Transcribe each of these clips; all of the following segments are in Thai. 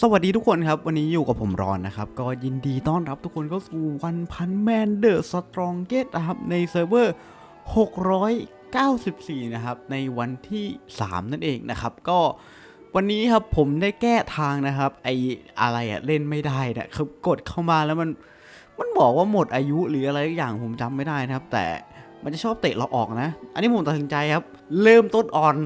สวัสดีทุกคนครับ วันนี้อยู่กับผมรอนนะครับ ก็ยินดีต้อนรับทุกคนเข้าสู่วันพันแมนเดอะสตรองเกตนะครับ ในเซิร์ฟเวอร์ 694 นะครับ ในวันที่ 3 นั่นเองนะครับ ก็วันนี้ครับผมได้แก้ทางนะครับ ไออะไรอะเล่นไม่ได้นะคือกดเข้ามาแล้วมัน มันบอกว่าหมดอายุหรืออะไรอย่างผมจำไม่ได้นะครับ แต่มันจะชอบเตะเราออกนะ อันนี้ผมตัดสินใจครับ เริ่มต้นออน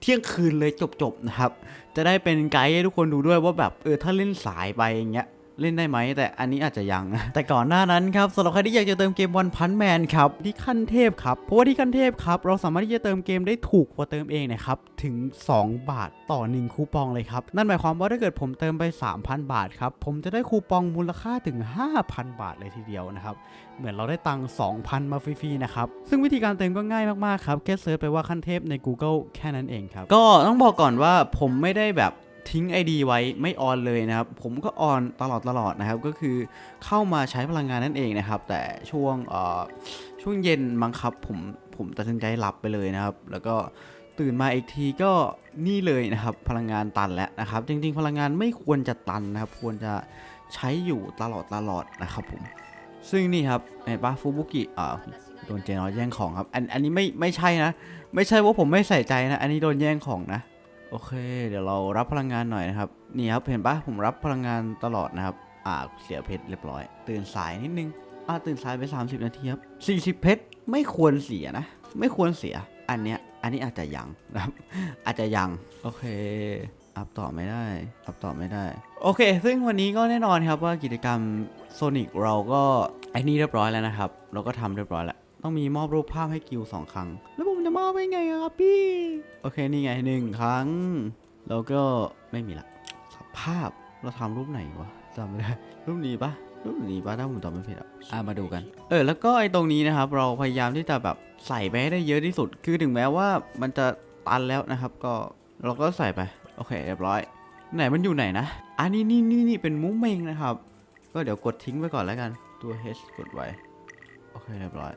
เที่ยงคืนเลยจบๆนะครับ จะได้เป็นไกด์ให้ทุกคนดูด้วยว่าแบบเออถ้าเล่นสายไปอย่างเงี้ย เล่นได้ไหม แต่อันนี้อาจจะยังนะแต่ก่อนหน้านั้นครับสำหรับใครที่อยากจะเติมเกมวันพันแมนครับ ที่ขั้นเทพครับ เพราะว่าที่ขั้นเทพครับ เราสามารถที่จะเติมเกมได้ถูกกว่าเติมเองนะครับ ถึง 2 บาทต่อ 1 คูปองเลยครับ นั่นหมายความว่าถ้าเกิดผมเติมไป 3,000 บาทครับ ผมจะได้คูปองมูลค่าถึง 5,000 บาทเลยทีเดียวนะครับเหมือนเราได้ตังค์2,000 มาฟรีๆนะครับซึ่งวิธีการเติมก็ง่ายมากๆครับแค่เซิร์ชไปว่าขั้นเทพใน Google แค่นั้นเองครับก็ต้องบอกก่อนว่าผมไม่ได้แบบ ทิ้ง ID ไว้ไม่ออนเลยนะครับ ผมก็ออนตลอดตลอดนะครับ ก็คือเข้ามาใช้พลังงานนั่นเองนะครับ แต่ช่วงช่วงเย็นมั้งครับผมผมตัดสินใจหลับไปเลยนะครับ แล้วก็ตื่นมาอีกทีก็นี่เลยนะครับ พลังงานตันแล้วนะครับ จริง ๆ พลังงานไม่ควรจะตันนะครับ ควรจะใช้อยู่ตลอดตลอดนะครับผมซึ่งนี่ครับเห็นปะฟูบุกิอ่าโดนเจนอแย่งของครับ อันอันนี้ไม่ไม่ใช่นะ ไม่ใช่ว่าผมไม่ใส่ใจนะ อันนี้โดนแย่งของนะ โอเค เดี๋ยวเรารับพลังงานหน่อยนะครับ นี่ครับ เห็นปะผมรับพลังงานตลอดนะครับ อ่า เสียเพชรเรียบร้อย ตื่นสายนิดนึง อ่า ตื่นสายไป 30 นาทีครับ 40 เพชรไม่ควรเสียนะ ไม่ควรเสีย อันเนี้ย อันนี้อาจจะยังนะครับ อาจจะยัง โอเค อัพต่อไม่ได้ อัพต่อไม่ได้ โอเค ซึ่งวันนี้ก็แน่นอนครับว่ากิจกรรมโซนิกเราก็ไอ้นี่เรียบร้อยแล้วนะครับ เราก็ทำเรียบร้อยแล้ว ต้องมีมอบรูปภาพให้กิวสองครั้งแล้วผ มจะมอบไปไงอะครับพี่ โอเค นี่ไงหนึ่งครั้ง แล้วก็ไม่มีละสภาพเราทำรูปไหนวะจำไม่ได้ รูปนี้ปะรูปนี้ปะถ้าผมจำไม่ผิดอะอะมาดูกัน เออ แล้วก็ไอ้ตรงนี้นะครับ เราพยายามที่จะแบบใส่ไปให้ได้เยอะที่สุด คือถึงแม้ว่ามันจะตันแล้วนะครับ ก็เราก็ใส่ไป โอเค เรียบร้อย ไหนมันอยู่ไหนนะ อันนี้นี่นี่นี่เป็นมุ้งเมงนะครับ ก็เดี๋ยวกดทิ้งไปก่อนแล้วกัน ตัว H กดไว้ โอเค เรียบร้อย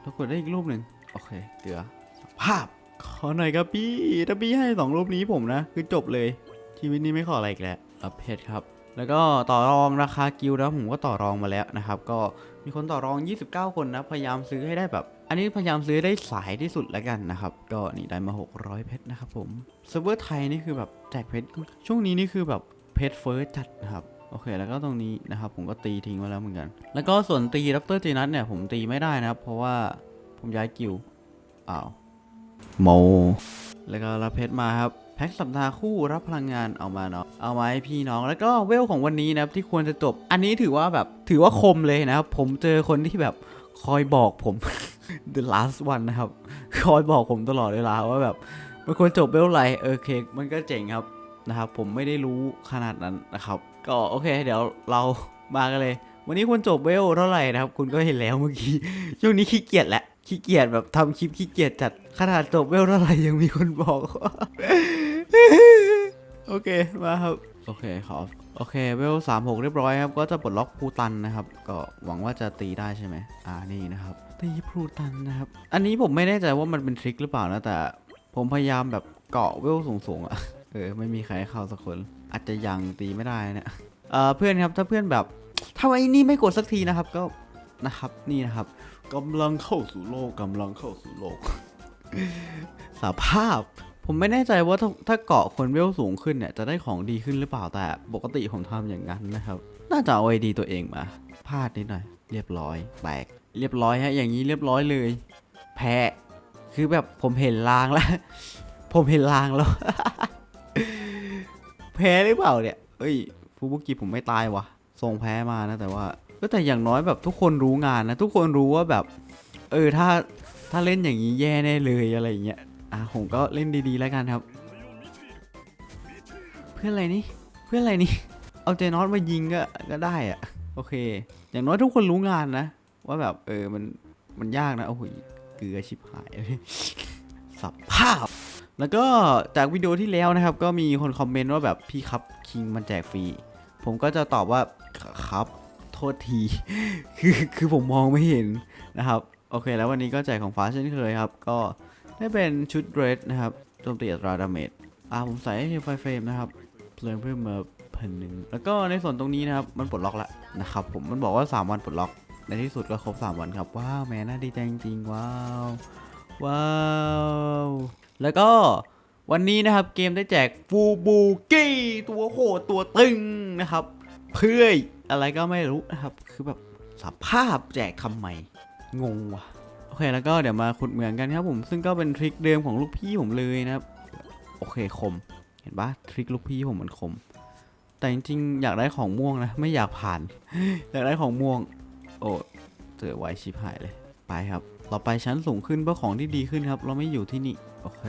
แล้วกดได้อีกรูปหนึ่งโอเค เกลือ ภาพ ขอหน่อยครับพี่ ถ้าพี่ให้สองรูปนี้ผมนะ คือจบเลย ชีวิตนี้ไม่ขออะไรอีกแล้วรับเพชรครับ แล้วก็ต่อรองราคากิลด์นะผมก็ต่อรองมาแล้วนะครับ ก็มีคนต่อรอง 29 คนนะ พยายามซื้อให้ได้แบบ อันนี้พยายามซื้อได้สายที่สุดแล้วกันนะครับ ก็นี่ได้มา 600 เพชรนะครับผมเซิร์ฟเวอร์ไทยนี่คือแบบแจกเพชร ช่วงนี้นี่คือแบบเพชรเฟิร์สจัดนะครับโอเค แล้วก็ตรงนี้นะครับผมก็ตีทิ้งไว้แล้วเหมือนกัน แล้วก็ส่วนตีดรจีนัทเนี่ยผมตีไม่ได้นะครับ เพราะว่าผมย้ายกิลอ้าว โม แล้วก็รับเพชรมาครับ แพ็คสัปดาห์คู่รับพลังงานเอามาเนาะเอามาให้พี่น้องแล้วก็เวลของวันนี้นะครับที่ควรจะจบ อันนี้ถือว่าแบบถือว่าคมเลยนะครับ ผมเจอคนที่แบบคอยบอกผม the last one นะครับ คอยบอกผมตลอดเวลาว่าแบบมันควรจบเวลไรเออโอเคมันก็เจ๋งครับนะครับผมไม่ได้รู้ขนาดนั้นนะครับ ก็โอเค เดี๋ยวเรามากันเลย วันนี้ควรจบเวลเท่าไหร่นะครับ คุณก็เห็นแล้วเมื่อกี้ช่วงนี้ขี้เกียจแหละ ขี้เกียจแบบทำคลิปขี้เกียจจัดขนาดจบเวลเท่าไหร่ยังมีคนบอก โอเคมาครับ โอเคขอโอเคเวลสามหกเรียบร้อยครับ ก็จะปลดล็อกพูตันนะครับ ก็หวังว่าจะตีได้ใช่ไหมอ่านี่นะครับ ตีพูตันนะครับ อันนี้ผมไม่แน่ใจว่ามันเป็นทริคหรือเปล่านะแต่ ผมพยายามแบบเกาะเวลสูงๆอะเออไม่มีใครเข้าสักคน อาจจะยังตีไม่ได้นะเออเพื่อนครับถ้าเพื่อนแบบถ้าไอ้นี่ไม่กดสักทีนะครับก็ นะครับ นี่นะครับกำลังเข้าสู่โลกกำลังเข้าสู่โลกสภาพ ผมไม่แน่ใจว่าถ้าถ้าเกาะคนเวลสูงขึ้นเนี่ยจะได้ของดีขึ้นหรือเปล่าแต่ปกติผมทำอย่างนั้นนะครับ น่าจะเอาไอดีตัวเองมาพลาดนิดหน่อย เรียบร้อยแตกเรียบร้อยฮะอย่างนี้เรียบร้อยเลย แพ้คือแบบผมเห็นลางแล้ว ผมเห็นลางแล้ว แพ้หรือเปล่าเนี่ยเอ้ยฟูบุกิผมไม่ตายวะทรงแพ้มานะแต่ว่า ก็แต่อย่างน้อยแบบทุกคนรู้งานนะ ทุกคนรู้ว่าแบบ เออถ้าถ้าเล่นอย่างนี้แย่แน่เลยอะไรอย่างเงี้ยอะผมก็เล่นดีๆแล้วกันครับ เพื่ออะไรนี่เพื่ออะไรนี่เอาเจนอตมายิงก็ก็ได้อะโอเค อย่างน้อยทุกคนรู้งานนะ ว่าแบบเออมันมันยากนะโอ้โหเกลือชิบหายเลยสับภาพ แล้วก็จากวิดีโอที่แล้วนะครับ ก็มีคนคอมเมนต์ว่าแบบพี่ครับคิงมันแจกฟรีผมก็จะตอบว่าครับ โทษที คือคือผมมองไม่เห็นนะครับ โอเค แล้ววันนี้ก็แจกของฟ้าเช่นเคยครับ ก็ได้เป็นชุดเรสนะครับโจมตีอัตราดาเมจอ่าผมใส่ให้ไฟเฟรมนะครับเพลิงเพิ่มมาพันหนึ่งแล้วก็ในส่วนตรงนี้นะครับ มันปลดล็อกแล้วนะครับ ผมมันบอกว่า 3 วันปลดล็อก ในที่สุดก็ครบ 3 วันครับ ว้าวแหม่น่าดีใจจริงว้าว ว้าว แล้วก็วันนี้นะครับเกมได้แจกฟูบูกี้ตัวโหดตัวตึงนะครับ เพื่อ อะไรก็ไม่รู้นะครับ คือแบบสภาพแจกทำไมงงว่ะ โอเคแล้วก็เดี๋ยวมาขุดเหมืองกันครับผมซึ่งก็เป็นทริคเดิมของลูกพี่ผมเลยนะครับ โอเคคม เห็นปะทริคลูกพี่ผมมันคม แต่จริงๆอยากได้ของม่วงนะ ไม่อยากผ่าน อยากได้ของม่วง โอ้เจอไว้ชิบหายเลย ไปครับ เราไปชั้นสูงขึ้นเพื่อของที่ดีขึ้นครับ เราไม่อยู่ที่นี่ โอเค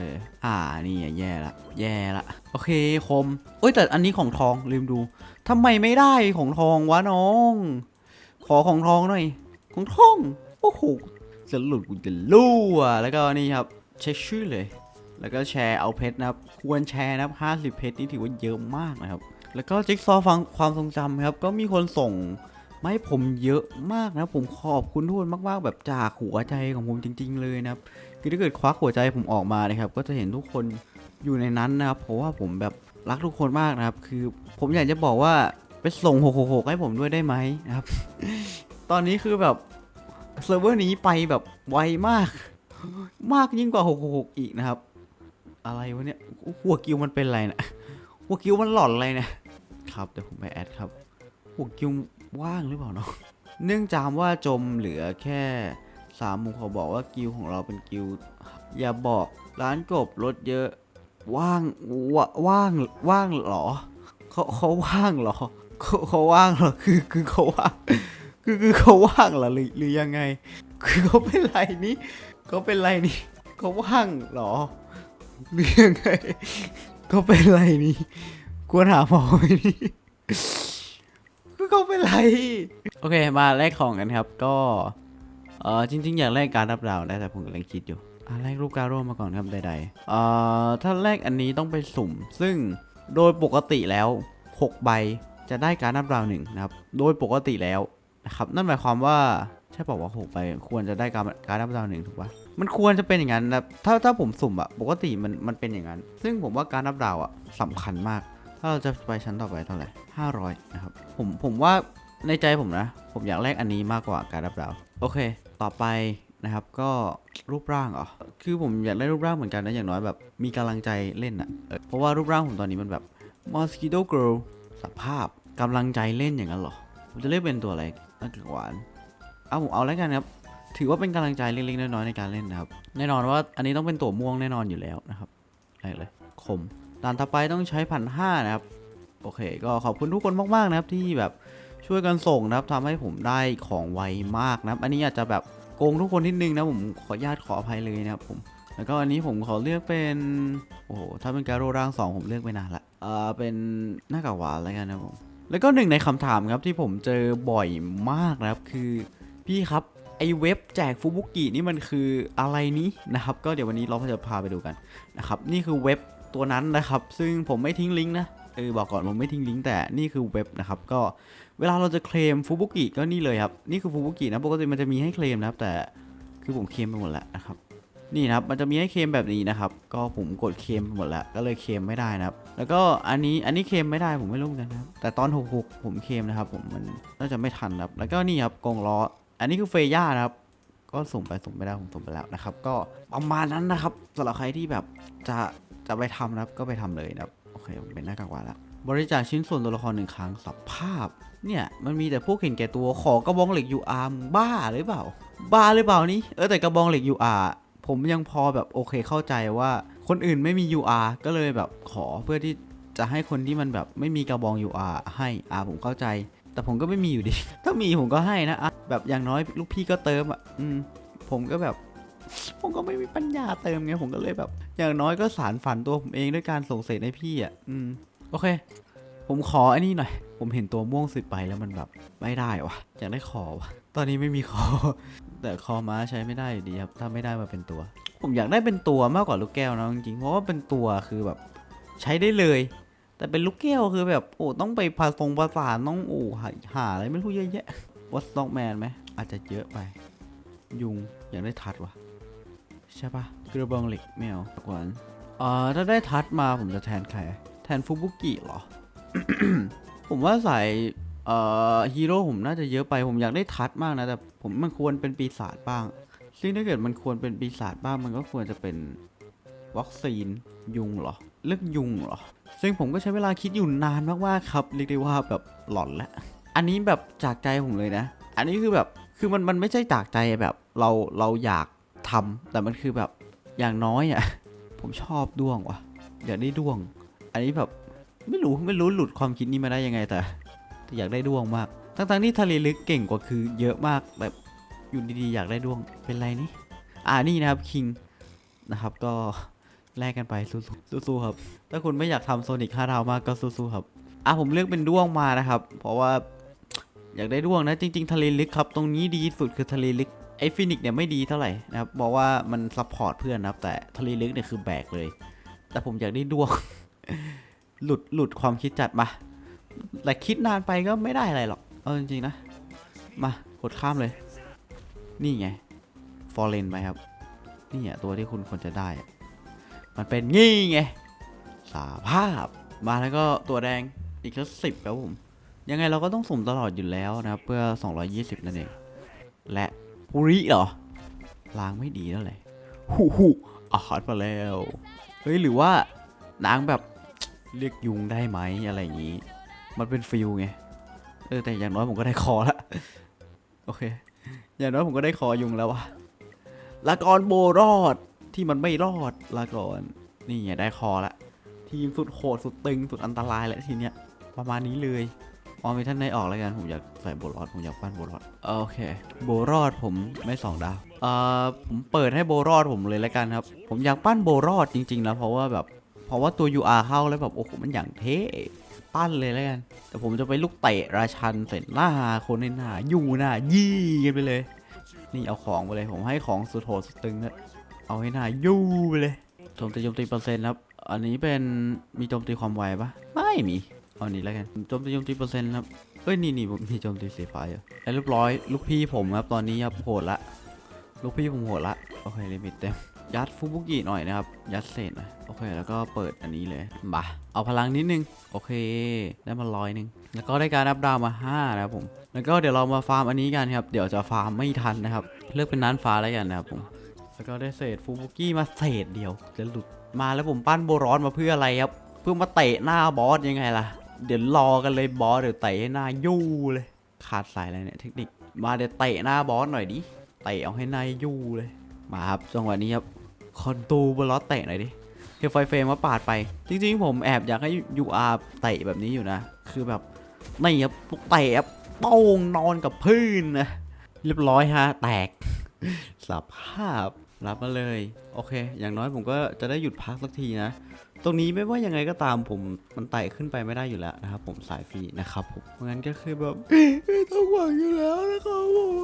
อ่า นี่แย่ละ แย่ละ โอเค คม เอ้ย แต่อันนี้ของทอง ลืมดูทำไมไม่ได้ของทองวะน้อง ขอของทองหน่อย ของทอง โอ้โห จะหลุดกูจะรั่วแล้วก็นี่ครับ เช็คชื่อเลย แล้วก็แชร์เอาเพชรนะครับ ควรแชร์นะครับ50เพชรนี่ถือว่าเยอะมากนะครับ แล้วก็จิ๊กซอฟังความทรงจำครับ ก็มีคนส่ง มาให้ผมเยอะมากนะ ผมขอบคุณทุกคนมากๆ แบบจากหัวใจของผมจริง ๆ เลยนะครับคือถ้าเกิดควักหัวใจผมออกมานะครับ ก็จะเห็นทุกคนอยู่ในนั้นนะครับเพราะว่าผมแบบรักทุกคนมากนะครับ คือผมอยากจะบอกว่าไปส่ง666ให้ผมด้วยได้ไหมนะครับ ตอนนี้คือแบบเซิร์ฟเวอร์นี้ไปแบบไวมาก มากยิ่งกว่า 666 อีกนะครับ อะไรวะเนี่ยหัวกิวมันเป็นอะไรนะหัวกิวมันหลอนอะไรเนี่ยครับเดี๋ยวผมไปแอดครับหัวกิว ว่างหรือเปล่าเนาะเนื่องจากว่าจมเหลือแค่สามมุมเขาบอกว่ากิวของเราเป็นกิวอย่าบอกร้านกบรถเยอะว่างวว่างว่างหรอเขาเขาว่างหรอเขาเขาว่างหรอคือคือเขาว่างคือคือเขาว่างหรอหรือหรือยังไง คือเขาเป็นไรนี่เขาเป็นไรนี่เขาว่างหรอหรือยังไงเขาเป็นไรนี่ควรหาหมอไหมนี่ เขาเป็นไร โอเค มาแลกของกันครับ ก็เออจริง ๆ อยากแลกการรับดาวได้แต่ผมกำลังคิดอยู่อะแลกลูกการ่วมาก่อนครับใดๆเอ่อถ้าแลกอันนี้ต้องไปสุ่ม ซึ่งโดยปกติแล้ว 6 ใบจะได้การรับดาวหนึ่งนะครับ โดยปกติแล้วนะครับ นั่นหมายความว่าใช่บอกว่า6ใบควรจะได้การการรับดาวหนึ่งถูกปะมันควรจะเป็นอย่างนั้นนะถ้าถ้าผมสุ่มอะปกติมันมันเป็นอย่างนั้น ซึ่งผมว่าการรับดาวอะสำคัญมาก ถ้าเราจะไปชั้นต่อไปเท่าไหร่500นะครับ ผมผมว่าในใจผมนะ ผมอยากแลกอันนี้มากกว่าการรับดาวโอเค ต่อไปนะครับก็รูปร่างเหรอคือผมอยากได้รูปร่างเหมือนกันนะอย่างน้อยแบบมีกำลังใจเล่นอะเออเพราะว่ารูปร่างผมตอนนี้มันแบบ mosquito girl สภาพกำลังใจเล่นอย่างนั้นหรอผมจะเลือกเป็นตัวอะไรน่าจะหวานเอาผมเอาแล้วกันครับถือว่าเป็นกำลังใจเล็กๆน้อยๆในการเล่นนะครับ แน่นอนว่าอันนี้ต้องเป็นตัวม่วงแน่นอนอยู่แล้วนะครับแรเลยคม ด่านต่อไปต้องใช้พันห้านะครับ โอเค ก็ขอบคุณทุกคนมากๆนะครับที่แบบช่วยกันส่งนะครับทำให้ผมได้ของไวมากนะครับ อันนี้อาจจะแบบโกงทุกคนนิดนึงนะผมขออนุญาตขออภัยเลยนะครับผม แล้วก็อันนี้ผมขอเลือกเป็น โอ้โห ถ้าเป็นการโรร่างสองผมเลือกไปนานละเอ่อเป็นหน้ากากหวานแล้วกันนะผม แล้วก็หนึ่งในคำถามครับที่ผมเจอบ่อยมากนะครับคือพี่ครับไอเว็บแจกฟูบุกินี่มันคืออะไรนี้นะครับ ก็เดี๋ยววันนี้เราจะพาไปดูกันนะครับ นี่คือเว็บ ตัวนั้นนะครับ ซึ่งผมไม่ทิ้งลิงก์นะเออบอกก่อนผมไม่ทิ้งลิงก์แต่นี่คือเว็บนะครับก็เวลาเราจะเคลมฟูบุกิก็นี่เลยครับนี่คือฟูบุกินะปกติมันจะมีให้เคลมนะครับ แต่คือผมเคลมไปหมดแล้วนะครับนี่นะครับมันจะมีให้เคลมแบบนี้นะครับ ก็ผมกดเคลมไปหมดแล้วก็เลยเคลมไม่ได้นะครับ แล้วก็อันนี้อันนี้เคลมไม่ได้ผมไม่รู้กันนะครับ แต่ตอน66ผมเคลมนะครับ ผมมันน่าจะไม่ทันครับ แล้วก็นี่ครับกรงล้อ อันนี้คือเฟย่านะครับ ก็ส่งไปส่งไปได้ผมส่งไปแล้วนะครับ ก็ประมาณนั้นนะครับสำหรับใครที่แบบจะ จะไปทำนะครับก็ไปทำเลยนะครับโอเคเป็นหน้ากากวานแล้วบริจาคชิ้นส่วนตัวละครหนึ่งครั้งสภาพ เนี่ยมันมีแต่พวกเห็นแก่ตัวขอกระบองเหล็ก UR มึงบ้าหรือเปล่า บ้าหรือเปล่านี่เออแต่กระบองเหล็ก UR ผมยังพอแบบโอเคเข้าใจว่าคนอื่นไม่มี UR ก็เลยแบบขอเพื่อที่จะให้คนที่มันแบบไม่มีกระบอง UR ให้อ่าผมเข้าใจ แต่ผมก็ไม่มีอยู่ดี ถ้ามีผมก็ให้นะอะแบบอย่างน้อยลูกพี่ก็เติมอะอืมผมก็แบบ ผมก็ไม่มีปัญญาเติมไงผมก็เลยแบบ อย่างน้อยก็สารฝันตัวผมเองด้วยการส่งเสร็จให้พี่อะอืมโอเค ผมขออันนี้หน่อย ผมเห็นตัวม่วงสิบไปแล้วมันแบบไม่ได้วะอยากได้คอวะตอนนี้ไม่มีคอ แต่คอม้าใช้ไม่ได้อยู่ดีครับ ถ้าไม่ได้มาเป็นตัว ผมอยากได้เป็นตัวมากกว่าลูกแก้วนะจริงๆเพราะว่าเป็นตัวคือแบบใช้ได้เลย แต่เป็นลูกแก้วคือแบบโอ้ต้องไปผสมผสานต้องโอ้หาหาอะไรไม่รู้เยอะแยะวัตสต็อกแมนไหมอาจจะเยอะไป ยุงอยากได้ทัดวะ ใช่ปะกระบองเหล็กไม่เอากวนเอ่อถ้าได้ทัดมาผมจะแทนใคร แทนฟูบุกิเหรอ ผมว่าสายเอ่อฮีโร่ผมน่าจะเยอะไป ผมอยากได้ทัดมากนะ แต่ผมมันควรเป็นปีศาจบ้าง ซึ่งถ้าเกิดมันควรเป็นปีศาจบ้างมันก็ควรจะเป็นวัคซีนยุงเหรอ เลือกยุงเหรอ ซึ่งผมก็ใช้เวลาคิดอยู่นานมากๆครับ เรียกได้ว่าแบบหลอนแล้ว อันนี้แบบจากใจผมเลยนะ อันนี้คือแบบ คือมันมันไม่ใช่จากใจแบบเราเราอยาก ทำแต่มันคือแบบอย่างน้อยอะผมชอบด้วงว่ะอยากได้ด้วง อันนี้แบบไม่รู้ไม่รู้หลุดความคิดนี้มาได้ยังไงแต่แต่อยากได้ด้วงมากทั้งๆที่ทะเลลึกเก่งกว่าคือเยอะมากแบบอยู่ดีๆอยากได้ด้วงเป็นไรนี่อ่านี่นะครับคิงนะครับก็แลกกันไปสู้ๆสู้ๆครับ ถ้าคุณไม่อยากทำโซนิก5ดาวมากก็สู้ๆครับ อะผมเลือกเป็นด้วงมานะครับ เพราะว่าอยากได้ด้วงนะ จริง ๆ ทะเลลึกครับ ตรงนี้ดีสุดคือทะเลลึก ไอ้ฟินิกเนี่ยไม่ดีเท่าไหร่นะครับบอกว่ามันซัพพอร์ตเพื่อนนะครับ แต่ทะเลลึกเนี่ยคือแบกเลย แต่ผมอยากได้ด้วง หลุดหลุดความคิดจัดมา แต่คิดนานไปก็ไม่ได้อะไรหรอก เอาจริงๆนะ มากดข้ามเลย นี่ไง ฟอร์เรนไปครับ นี่อะตัวที่คุณควรจะได้ มันเป็นงี้ไง สาภาพ มาแล้วก็ตัวแดงอีกสักสิบครับผม ยังไงเราก็ต้องสุ่มตลอดอยู่แล้วนะครับ เพื่อ 220 นั่นเอง และ ปุริเหรอล้างไม่ดีแล้วเลยหูหูอาหารมาแล้ว เฮ้ย หรือว่านางแบบเรียกยุงได้ไหมอะไรอย่างนี้ มันเป็นฟิลไง เออแต่อย่างน้อยผมก็ได้คอละ โอเค อย่างน้อยผมก็ได้คอยุงแล้ววะลากรโบรอดที่มันไม่รอดลากรนี่ไงได้คอละ ทีมสุดโหดสุดตึงสุดอันตรายแหละทีเนี้ยประมาณนี้เลย ออมีท่านในออกแล้วกันผมอยากใส่โบรอดผมอยากปั้นโบรอดโอเค โบรอดผมไม่สองดาวเอ่อผมเปิดให้โบรอดผมเลยแล้วกันครับ ผมอยากปั้นโบรอดจริงๆนะเพราะว่าแบบเพราะว่าตัว UR เข้าแล้วแบบโอ้โหมันอย่างเท่ปั้นเลยแล้วกัน แต่ผมจะไปลูกเตะราชันเสร็จหน้าคนในหน้ายู่หน้ายี่กันไปเลย นี่เอาของไปเลยผมให้ของสุดโหดสุดตึงเนี่ยเอาให้หน้ายู่ไปเลยโจมตีโจมตีเปอร์เซ็นต์ครับ อันนี้เป็นมีโจมตีความไวปะไม่มี เอาอันนี้แล้วกันโจมตีโจมตีเปอร์เซ็นต์ครับเอ้ยนี่นี่ผมมีโจมตีสีฟ้าอยู่แล้วเรียบร้อยลูกพี่ผมครับตอนนี้ครับโหดละลูกพี่ผมโหดละโอเคลิมิตเต็มยัดฟูบุกิหน่อยนะครับ ยัดเศษหน่อยโอเค แล้วก็เปิดอันนี้เลยบ่าเอาพลังนิดนึง โอเค ได้มาร้อยหนึ่งแล้วก็ได้การอัพดาวมา 5 นะครับผม แล้วก็เดี๋ยวเรามาฟาร์มอันนี้กันครับ เดี๋ยวจะฟาร์มไม่ทันนะครับ เลือกเป็นน้านฟ้าแล้วกันนะครับผม แล้วก็ได้เศษฟูบุกิมาเศษเดียวจะหลุดมาแล้วผมปั้นโบร้อนมาเพื่ออะไรครับ เพื่อมาเตะหน้าบอสยังไงล่ะ เดี๋ยวรอกันเลยบอสเดี๋ยวเตะให้หน้ายู่เลย ขาดสายอะไรเนี่ยเทคนิคมาเดี๋ยวเตะหน้าบอสหน่อยดิเตะเอาให้หน้ายู่เลย มาครับจังหวะนี้ครับคอนตูบลอสเตะหน่อยดิเฮลไฟเฟรมมาปาดไป จริงๆ ผมแอบอยากให้ UR เตะแบบนี้อยู่นะ คือแบบนี่ครับเตะครับโป้งนอนกับพื้นนะเรียบร้อยฮะ แตกสภาพรับมาเลย โอเค อย่างน้อยผมก็จะได้หยุดพักสักทีนะ ตรงนี้ไม่ว่ายังไงก็ตามผมมันไต่ขึ้นไปไม่ได้อยู่แล้วนะครับ ผมสายฟรีนะครับผมเพราะงั้นก็คือแบบไม่ต้องหวังอยู่แล้วนะครับผม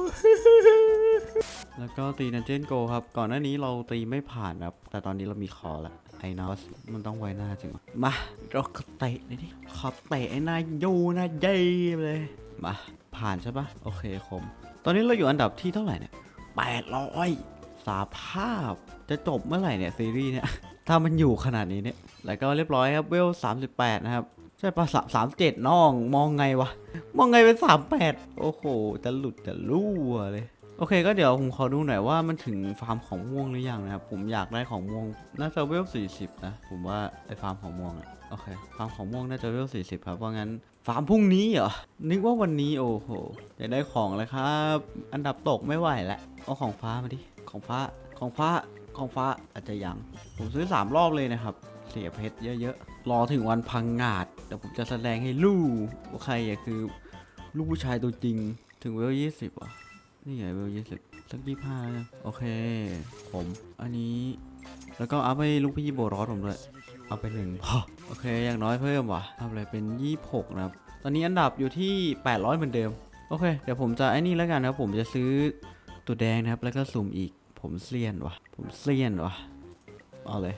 แล้วก็ตีนันเจนโกครับ ก่อนหน้านี้เราตีไม่ผ่านครับ แต่ตอนนี้เรามีคอแล้วไอ้นอสมันต้องไว้หน้าจริงวะมาเราก็เตะเลยดิขอเตะไอ้หน้ายูหน้าเย้ไปเลยมาผ่านใช่ปะโอเคคม ตอนนี้เราอยู่อันดับที่เท่าไหร่เนี่ยแปดร้อยสาภาพจะจบเมื่อไหร่เนี่ยซีรีส์เนี่ย ถ้ามันอยู่ขนาดนี้เนี่ย แล้วก็เรียบร้อยครับเวล38 นะครับ ใช่ปะสามสามเจ็ดน้อง มองไงวะ มองไงเป็นสามแปดโอ้โห จะหลุดจะรั่วเลย โอเค ก็เดี๋ยวผมขอดูหน่อยว่ามันถึงฟาร์มของม่วงหรือยังนะครับ ผมอยากได้ของม่วง น่าจะเวล40 นะ ผมว่าไอ้ฟาร์มของม่วงอะโอเค ฟาร์มของม่วงน่าจะเวล40 ครับเพราะงั้นฟาร์มพรุ่งนี้เหรอ นึกว่าวันนี้โอ้โหอยากได้ของแล้วครับ อันดับตกไม่ไหวแล้วเอาของฟ้ามาดิ ของฟ้า ของฟ้า ของฟ้าอาจจะยัง ผมซื้อ 3 รอบเลยนะครับ เสียเพชรเยอะๆ รอถึงวันพังงาดเดี๋ยวผมจะแสดงให้ลูกว่าใครอะคือ ลูกผู้ชายตัวจริงถึงเวลยี่สิบอะนี่ไงเวลยี่สิบสักยี่ห้าโอเค ผมอันนี้แล้วก็อัพให้ลูกพี่โบรอสผมด้วยเอาไปหนึ่งพอโอเคอย่างน้อยเพิ่มว่ะทำอะไรเป็นยี่หกนะครับ ตอนนี้อันดับอยู่ที่ 800 เหมือนเดิม โอเค เดี๋ยวผมจะไอ้นี่แล้วกันนะครับ ผมจะซื้อตัวแดงนะครับ แล้วก็สุ่มอีก ผมเซียนว่ะผมเซียนว่ะเอาเลย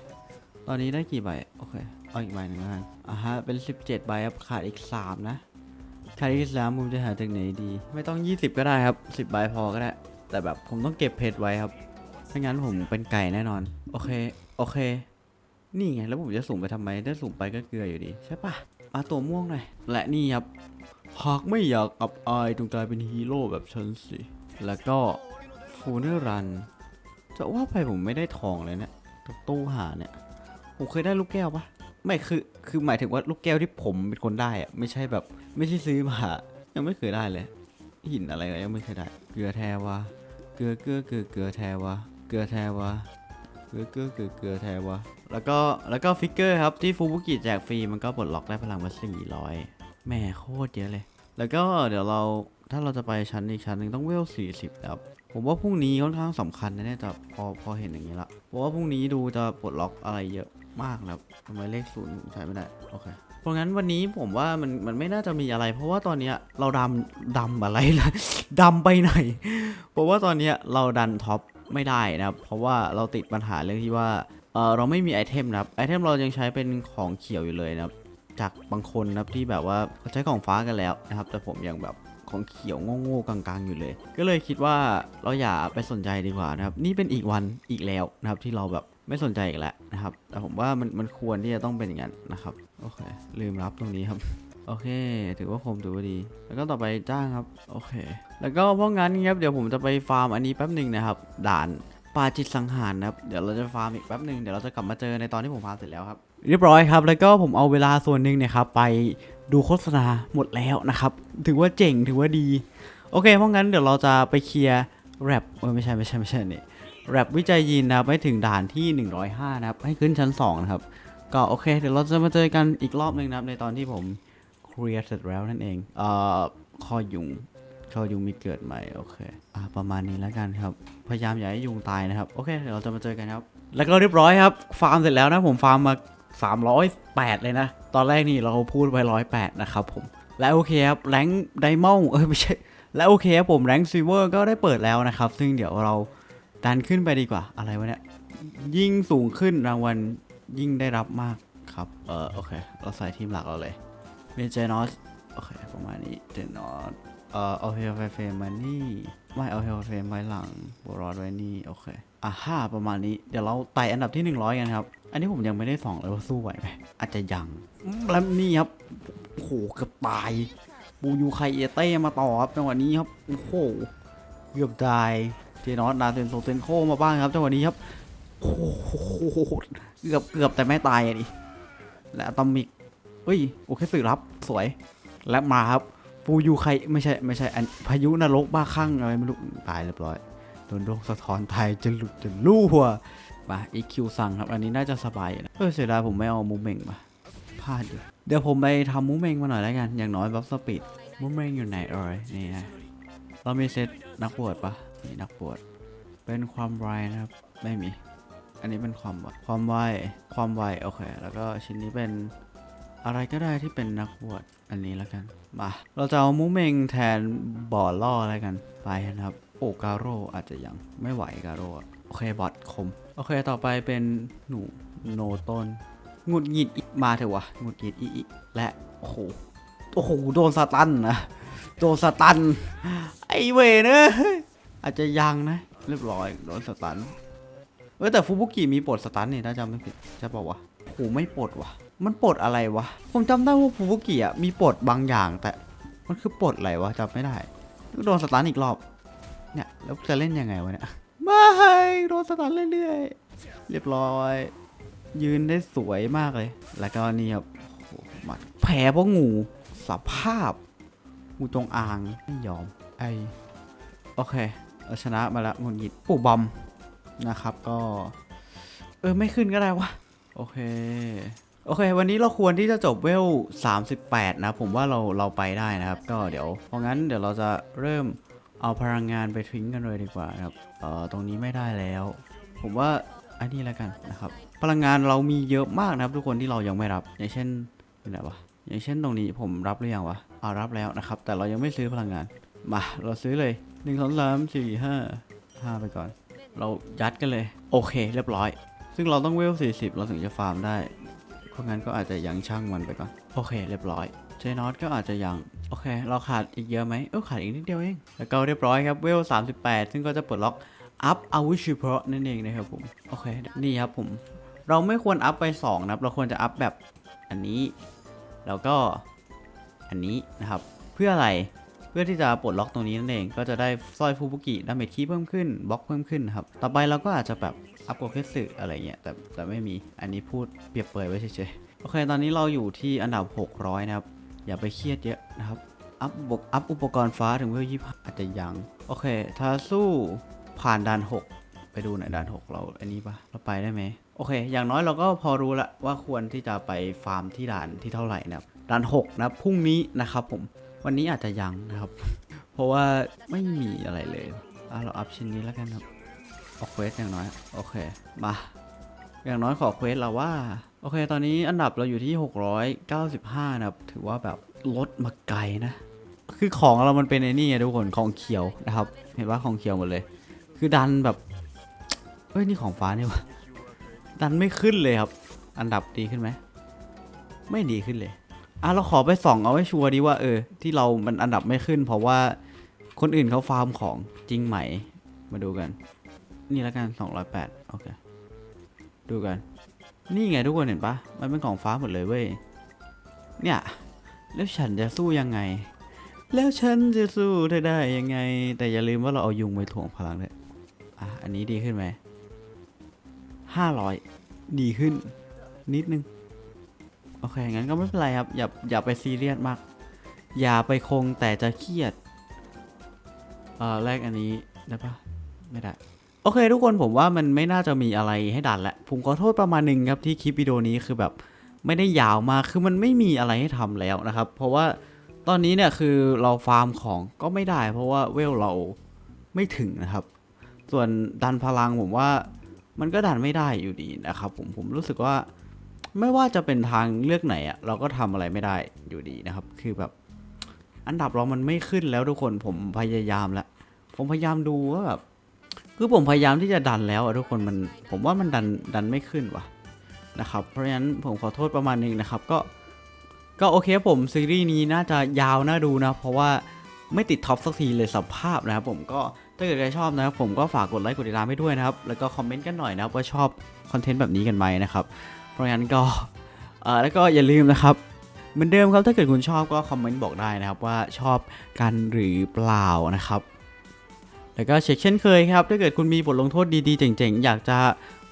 ตอนนี้ได้กี่ใบ โอเค เอาอีกใบหนึ่งแล้วกันอะฮะ เป็น 17 ใบครับ ขาดอีก 3 นะ ขาดอีกสามมุมจะหาจากไหนดี ไม่ต้อง 20 ก็ได้ครับ 10 ใบพอก็ได้ แต่แบบผมต้องเก็บเพชรไว้ครับ ไม่งั้นผมเป็นไก่แน่นอน โอเค โอเค นี่ไง แล้วผมจะสุ่มไปทำไม ถ้าสุ่มไปก็เกลืออยู่ดี ใช่ปะอะอะตัวม่วงหน่อย และนี่ครับ หากไม่อยากอับอายจงกลายเป็นฮีโร่แบบฉันสิ แล้วก็ฟูเนอร์รัน จะว่าไปผมไม่ได้ทองเลยเนี่ยตู้หาเนี่ย ผมเคยได้ลูกแก้วปะไม่คือคือหมายถึงว่าลูกแก้วที่ผมเป็นคนได้อะไม่ใช่แบบ ไม่ใช่ซื้อมายังไม่เคยได้เลย หินอะไรก็ยังไม่เคยได้ เกลือแทวะเกลือเกลือเกลือเกลือแทวะเกลือแทวะเกลือเกลือเกลือเกลือแทวะแล้วก็แล้วก็ฟิกเกอร์ครับที่ฟูบุกิแจกฟรีมันก็ปลดล็อกได้พลังมา400แหม่โคตรเยอะเลย แล้วก็เดี๋ยวเราถ้าเราจะไปชั้นอีกชั้นหนึ่งต้องเวล40แล้ว ผมว่าพรุ่งนี้ค่อนข้างสำคัญนะเนี่ยแต่พอพอเห็นอย่างนี้ละเพราะว่าพรุ่งนี้ดูจะปลดล็อกอะไรเยอะมากนะครับทำไมเลขศูนย์ใช้ไม่ได้โอเคเพราะงั้นวันนี้ผมว่ามันมันไม่น่าจะมีอะไร เพราะว่าตอนเนี้ยเราดำดำอะไรล่ะดำไปไหน เพราะว่าตอนเนี้ยเราดันท็อปไม่ได้นะครับ เพราะว่าเราติดปัญหาเรื่องที่ว่าเออเราไม่มีไอเทมนะครับไอเทมเรายังใช้เป็นของเขียวอยู่เลยนะครับจากบางคนนะครับที่แบบว่าเขาใช้ของฟ้ากันแล้วนะครับ แต่ผมยังแบบ ของเขียวโง่ๆกลางๆ อยู่เลย ก็เลยคิดว่าเราอย่าไปสนใจดีกว่านะครับ นี่เป็นอีกวันอีกแล้วนะครับที่เราแบบไม่สนใจอีกแล้วนะครับ แต่ผมว่ามันมันควรที่จะต้องเป็นอย่างนั้นนะครับ โอเค ลืมรับตรงนี้ครับ โอเค ถือว่าคมถือว่าดี แล้วก็ต่อไปจ้างครับ โอเค แล้วก็เพราะงั้นครับเดี๋ยวผมจะไปฟาร์มอันนี้แป๊บหนึ่งนะครับ ด่านปาจิตสังหารนะครับ เดี๋ยวเราจะฟาร์มอีกแป๊บหนึ่งเดี๋ยวเราจะกลับมาเจอในตอนที่ผมฟาร์มเสร็จแล้วครับ เรียบร้อยครับ แล้วก็ผมเอาเวลาส่วนหนึ่งเนี่ยครับไป ดูโฆษณาหมดแล้วนะครับ ถือว่าเจ๋งถือว่าดี โอเค เพราะงั้นเดี๋ยวเราจะไปเคลียร์แรปไม่ใช่ไม่ใช่ไม่ใช่นี่แรปวิจัยยีนนะครับให้ถึงด่านที่ 105 นะครับ ให้ขึ้นชั้น 2 นะครับ ก็โอเค เดี๋ยวเราจะมาเจอกันอีกรอบหนึ่งนะครับ ในตอนที่ผมเคลียร์เสร็จแล้วนั่นเองเอ่อคอยุงคอยุงมีเกิดใหม่โอเคอ่าประมาณนี้แล้วกันครับ พยายามอย่าให้ยุงตายนะครับ โอเค เดี๋ยวเราจะมาเจอกันครับ แล้วก็เรียบร้อยครับ ฟาร์มเสร็จแล้วนะผมฟาร์มมา 308 เลยนะ ตอนแรกนี่เราพูดไป108 นะครับผม และโอเคครับแรงไดมอนด์เออไม่ใช่ และโอเคครับผมแรงซิเวอร์ก็ได้เปิดแล้วนะครับ ซึ่งเดี๋ยวเราดันขึ้นไปดีกว่า อะไรวะเนี่ย ยิ่งสูงขึ้นรางวัลยิ่งได้รับมากครับ เออโอเค เราใส่ทีมหลักเราเลยเมเจนอสโอเค ประมาณนี้เจนอส เอ่อเอาเฮลไฟเฟรมมานี่ ไม่เอาเฮลไฟเฟรมไว้หลังบรอดไว้นี่ โอเค อะห้าประมาณนี้ เดี๋ยวเราไต่อันดับที่ 100 กันครับ อันนี้ผมยังไม่ได้ส่องเลยว่าสู้ไหวไหมอาจจะยังแล้วนี่ครับโอ้โหเกือบตายบูยูไคเอเต้มาต่อครับจังหวะนี้ครับโอ้โหเกือบตายเจนอสนาเซนโซเซนโคมาบ้างครับจังหวะนี้ครับโอ้โหเกือบเกือบแต่ไม่ตายอะดิและอะตอมิกเฮ้ยโอเคสื่อรับสวยและมาครับ ฟูยูไคไม่ใช่ไม่ใช่อันพายุนรกบ้าคลั่งอะไรไม่รู้ตายเรียบร้อยโดนโดนสะท้อนไทยจะหลุดจะลู่หัวมา EQ สั่งครับ อันนี้น่าจะสบายอยู่นะเออเสียดายผมไม่เอามูเมงมาพลาดอยู่เดี๋ยวผมไปทำมูเมงมาหน่อยแล้วกัน อย่างน้อยบัฟสปีดมูเมงอยู่ไหนเอ่ยนี่นะเรามีเซตนักบวชปะนี่นักบวชเป็นความไวนะครับ ไม่มี อันนี้เป็นความไวความไวความไวโอเค แล้วก็ชิ้นนี้เป็น อะไรก็ได้ที่เป็นนักบวชอันนี้แล้วกัน มา เราจะเอามูเมงแทนบ่อล่อแล้วกัน ไปนะครับ โอกาโร่อาจจะยังไม่ไหวกาโร่โอเคบอทคม โอเคต่อไปเป็นหนูโนต้นงุดหงิดอีกมาเถอะวะงุดหงิดอีอีและโอ้โหโอ้โหโดนสตันนะโดนสตันไอเวเนอะอาจจะยังนะ เรียบร้อยโดนสตัน เออแต่ฟูบุกิมีปลดสตันนี่ถ้าจำไม่ผิดใช่ป่าวะโหไม่ปลดวะมันปลดอะไรวะ ผมจำได้ว่าฟูบุกิอะมีปลดบางอย่างแต่ มันคือปลดอะไรวะจำไม่ได้โดนสตันอีกรอบ เนี่ยแล้วจะเล่นยังไงวะเนี่ยไม่โดนสตันเรื่อยๆ เรียบร้อย ยืนได้สวยมากเลย แล้วก็นี่ครับโหหมัดแผลเพราะงูสภาพงูจงอางไม่ยอมไอโอเคเราชนะมาล้วงุนหงิดปู่บอม นะครับก็ เออ ไม่ขึ้นก็ได้วะ โอเค โอเค วันนี้เราควรที่จะจบเวล 38 นะ ผมว่าเราเราไปได้นะครับ ก็เดี๋ยว เพราะงั้นเดี๋ยวเราจะเริ่มเอาพลังงานไปทิ้งกันเลยดีกว่าครับ เอ่อ ตรงนี้ไม่ได้แล้ว ผมว่าอันนี้แล้วกันนะครับ พลังงานเรามีเยอะมากนะครับ ทุกคนที่เรายังไม่รับ อย่างเช่นอยู่ไหนวะ อย่างเช่นตรงนี้ผมรับหรือยังวะอารับแล้วนะครับ แต่เรายังไม่ซื้อพลังงาน มา เราซื้อเลยหนึ่งสองสามสี่ห้าห้าไปก่อน เรายัดกันเลย โอเค เรียบร้อย ซึ่งเราต้องเวล 40 เราถึงจะฟาร์มได้ เพราะงั้นก็อาจจะยังช่างมันไปก่อน โอเค เรียบร้อยเจนอตก็อาจจะยัง โอเค เราขาดอีกเยอะไหมเออขาดอีกนิดเดียวเอง แล้วก็เรียบร้อยครับเวล 38 ซึ่งก็จะเปลดล็อกอัพอาวุธเฉพาะนั่นเองนะครับผม โอเค นี่ครับผม เราไม่ควรอัพไป 2 นะครับ เราควรจะอัพแบบอันนี้ แล้วก็อันนี้นะครับ เพื่ออะไร พื่อที่จะปลดล็อกตรงนี้นั่นเอง ก็จะได้สร้อยฟูบุกิดาเมจคีเพิ่มขึ้นบล็อกเพิ่มขึ้นครับ ต่อไปเราก็อาจจะแบบอัพโกเคสึอะไรเงี้ยแต่แต่ไม่มีอันนี้พูดเปรียบเปรยไว้เฉยๆโอเค ตอนนี้เราอยู่ที่อันดับ 600 นะครับ อย่าไปเครียดเยอะนะครับอัพบกอัพอุปกรณ์ฟ้าถึงเวลยี่อาจจะยัง โอเคถ้าสู้ผ่านด่าน 6 ไปดูหน่อยด่าน 6 เราอันนี้ปะเราไปได้ไหมโอเค อย่างน้อยเราก็พอรู้ละว่าควรที่จะไปฟาร์มที่ด่านที่เท่าไหร่นะครับด่าน 6 นะพรุ่งนี้นะครับผม วันนี้อาจจะยังนะครับ เพราะว่าไม่มีอะไรเลยอะเราอัพชิ้นนี้แล้วกันครับออกเควสอย่างน้อย โอเค มา อย่างน้อยขอเควสเราว่า โอเค ตอนนี้อันดับเราอยู่ที่ 695 นะครับ ถือว่าแบบลดมาไกลนะ คือของเรามันเป็นไอ้นี่ไงทุกคน ของเขียวนะครับ เห็นว่าของเขียวหมดเลย คือดันแบบ เอ้ย นี่ของฟ้าเนี่ยวะดันไม่ขึ้นเลยครับ อันดับดีขึ้นไหม ไม่ดีขึ้นเลย อะเราขอไปส่องเอาให้ชัวร์ดีว่าเออ ที่เรามันอันดับไม่ขึ้น เพราะว่าคนอื่นเขาฟาร์มของจริงไหม มาดูกัน นี่ล้วกัน208โอเคดูกัน นี่ไงทุกคนเห็นปะมันเป็นของฟ้าหมดเลยเว้ยเนี่ยแล้วฉันจะสู้ยังไง แล้วฉันจะสู้เธอได้ยังไง แต่อย่าลืมว่าเราเอายุงไปถ่วงพลังเลยอะอันนี้ดีขึ้นไหมห้าร้อยดีขึ้น นิดนึง โอเค งั้นก็ไม่เป็นไรครับ อย่า อย่าไปซีเรียสมาก อย่าไปคงแต่จะเครียด เอ่อ แรกอันนี้ได้ปะไม่ได้ โอเค ทุกคนผมว่ามันไม่น่าจะมีอะไรให้ดันแหละ ผมขอโทษประมาณหนึ่งครับที่คลิปวิดีโอนี้คือแบบไม่ได้ยาวมาก คือมันไม่มีอะไรให้ทำแล้วนะครับ เพราะว่าตอนนี้เนี่ยคือเราฟาร์มของก็ไม่ได้ เพราะว่าเวลเราไม่ถึงนะครับ ส่วนดันพลังผมว่ามันก็ดันไม่ได้อยู่ดีนะครับผม ผมรู้สึกว่า ไม่ว่าจะเป็นทางเลือกไหนอะเราก็ทำอะไรไม่ได้อยู่ดีนะครับ คือแบบ อันดับเรามันไม่ขึ้นแล้วทุกคนผมพยายามแล้วผมพยายามดูว่าแบบคือผมพยายามที่จะดันแล้วอะทุกคนมันผมว่ามันดันดันไม่ขึ้นว่ะนะครับ เพราะฉะนั้นผมขอโทษประมาณนึงนะครับ ก็ก็โอเคผมซีรีส์นี้น่าจะยาวน่าดูนะ เพราะว่าไม่ติดท็อปสักทีเลยสภาพนะครับผมก็ถ้าเกิดใครชอบนะครับผมก็ฝากกดไลค์กดติดตามให้ด้วยนะครับ แล้วก็คอมเมนต์กันหน่อยนะครับว่าชอบคอนเทนต์แบบนี้กันไหมนะครับ ราะงั้นก็เออแล้วก็อย่าลืมนะครับเหมือนเดิมครับถ้าเกิดคุณชอบก็คอมเมนต์บอกได้นะครับว่าชอบกันหรือเปล่านะครับ แล้วก็เช็คเช่นเคยครับ ถ้าเกิดคุณมีบทลงโทษดีๆเจ๋งๆ อยากจะ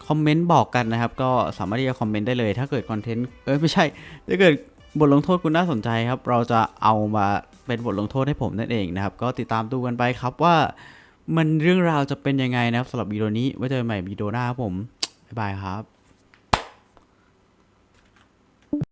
คอมเมนต์บอกกันนะครับ ก็สามารถที่จะคอมเมนต์ได้เลย ถ้าเกิดคอนเทนต์เอ้ยไม่ใช่ ถ้าเกิดบทลงโทษคุณน่าสนใจครับ เราจะเอามาเป็นบทลงโทษให้ผมนั่นเองนะครับ ก็ติดตามดูกันไปครับว่ามันเรื่องราวจะเป็นยังไงนะครับสำหรับวิดีโอนี้ไว้เจอกันใหม่วิดีโอหน้าครับผมบ๊ายบายครับ